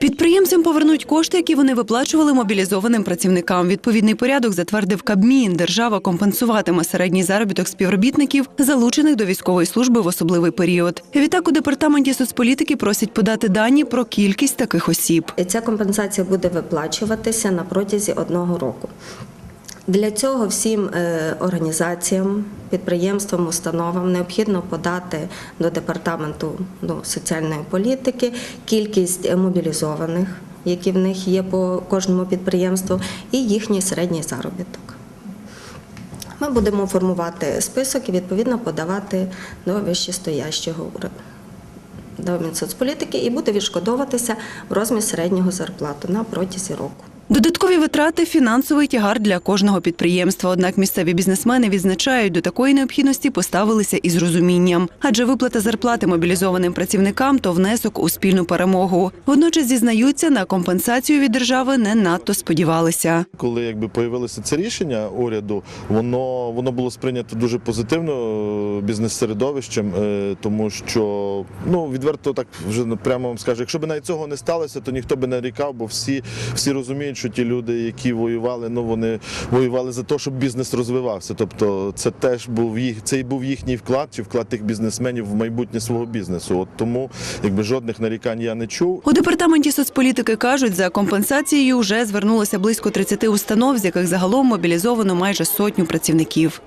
Підприємцям повернуть кошти, які вони виплачували мобілізованим працівникам. Відповідний порядок затвердив Кабмін. Держава компенсуватиме середній заробіток співробітників, залучених до військової служби в особливий період. Відтак у департаменті соцполітики просять подати дані про кількість таких осіб. Ця компенсація буде виплачуватися на протязі одного року. Для цього всім е, організаціям, підприємствам, установам необхідно подати до департаменту ну, соціальної політики кількість мобілізованих, які в них є по кожному підприємству, і їхній середній заробіток. Ми будемо формувати список і відповідно подавати до вищестоящого ура- до Мінсоцполітики і буде відшкодовуватися в розмірі середнього зарплату на протязі року. Додаткові витрати фінансовий тягар для кожного підприємства. Однак місцеві бізнесмени відзначають, до такої необхідності поставилися із розумінням, адже виплата зарплати мобілізованим працівникам то внесок у спільну перемогу. Водночас зізнаються, на компенсацію від держави не надто сподівалися. Коли якби появилося це рішення уряду, воно воно було сприйнято дуже позитивно е, бізнес-середовищем, е, тому що ну відверто так вже прямо вам скажу, якщо б навіть цього не сталося, то ніхто би не рікав, бо всі, всі розуміють, що ті люди, які воювали, ну вони воювали за те, щоб бізнес розвивався. Тобто, це теж був їх, це і був їхній вклад чи вклад тих бізнесменів в майбутнє свого бізнесу. От тому, якби жодних нарікань я не чув. У департаменті соцполітики кажуть, за компенсацією вже звернулося близько 30 установ, з яких загалом мобілізовано майже сотню працівників.